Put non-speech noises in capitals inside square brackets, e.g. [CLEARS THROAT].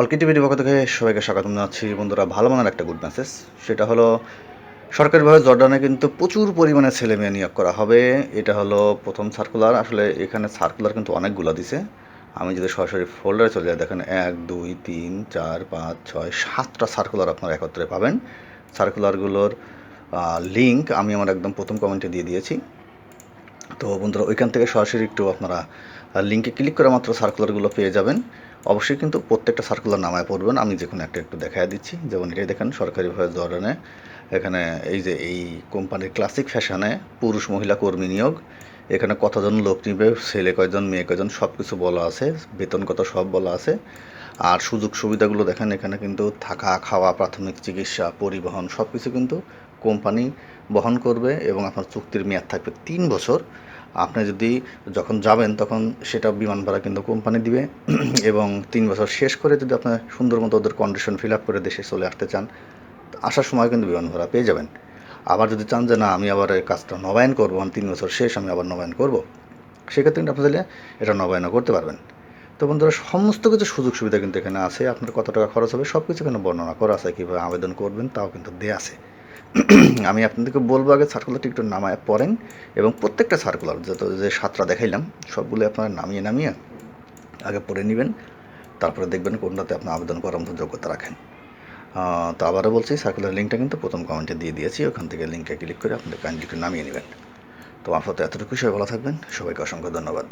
অলকি টিভির পক্ষ থেকে সবাইকে স্বাগতম জানাচ্ছি। বন্ধুরা, ভালো মানের একটা গুড মেসেজ সেটা হলো, সরকারিভাবে জর্ডানে কিন্তু প্রচুর পরিমাণে ছেলে মেয়ে নিয়োগ করা হবে। এটা হলো প্রথম সার্কুলার আসলে এখানে সার্কুলার কিন্তু অনেকগুলো দিছে। আমি যদি সরাসরি ফোল্ডারে চলে যাই, দেখেন এক, দুই, তিন, চার, পাঁচ, ছয়, সাতটা সার্কুলার আপনারা একত্রে পাবেন। সার্কুলারগুলোর লিঙ্ক আমি আমার একদম প্রথম কমেন্টে দিয়ে দিয়েছি। তো বন্ধুরা, ওইখান থেকে সরাসরি একটু আপনারা লিঙ্কে ক্লিক করে মাত্র সার্কুলারগুলো পেয়ে যাবেন। অবশ্যই কিন্তু প্রত্যেকটা সার্কুলার নামায় পড়বেন। আমি যে কোনো একটা একটু দেখাই দিচ্ছি। যেমন এটাই দেখেন, সরকারিভাবে ধরনে এখানে এই যে এই কোম্পানির ক্লাসিক ফ্যাশনে পুরুষ মহিলা কর্মী নিয়োগ। এখানে কতজন লোক নিবে, ছেলে কয়জন, মেয়ে কয়জন সব কিছু বলা আছে। বেতন কত সব বলা আছে। আর সুযোগ সুবিধাগুলো দেখেন, এখানে কিন্তু থাকা, খাওয়া, প্রাথমিক চিকিৎসা, পরিবহন সব কিছু কিন্তু কোম্পানি বহন করবে এবং আপনার চুক্তির মেয়াদ থাকবে তিন বছর। আপনি যদি যখন যাবেন, তখন সেটা বিমান ভাড়া কিন্তু কোম্পানি দিবে। [CLEARS THROAT] এবং তিন বছর শেষ করে যদি আপনার সুন্দর মতো ওদের কন্ডিশন ফিল আপ করে দেশে চলে আসতে চান, আসার সময় কিন্তু বিমান ভাড়া পেয়ে যাবেন। আবার যদি চান যে, না, আমি আবার কাজটা নবায়ন করব, আমি তিন বছর শেষ, আমি আবার নবায়ন করব, সেক্ষেত্রে কিন্তু আপনি এটা নবায়নও করতে পারবেন। তো বন্ধুরা, সমস্ত কিছু সুযোগ সুবিধা কিন্তু এখানে আছে। আপনার কত টাকা খরচ হবে সব কিছু এখানে বর্ণনা করা আছে, কীভাবে আবেদন করবেন, তাও কিন্তু দেয়া আছে। [CLEARS THROAT] আমি আপনাদেরকে বলব আগে সার্কুলারটি একটু নামায় পড়েন এবং প্রত্যেকটা সার্কুলার যত যে সাতটা দেখাইলাম, সবগুলো আপনারা নামিয়ে নামিয়ে আগে পড়ে নেবেন। তারপরে দেখবেন কোনটাতে আপনার আবেদন করার মতো যোগ্যতা রাখেন। তো আবারও বলছি সার্কুলার লিঙ্কটা কিন্তু প্রথম কমেন্টে দিয়ে দিয়েছি, ওখান থেকে লিঙ্কে ক্লিক করে আপনাদের কাইন্ডলি একটু নামিয়ে নেবেন। তো সাথে এতটুকু সবাই ভালো থাকবেন। সবাইকে অসংখ্য ধন্যবাদ।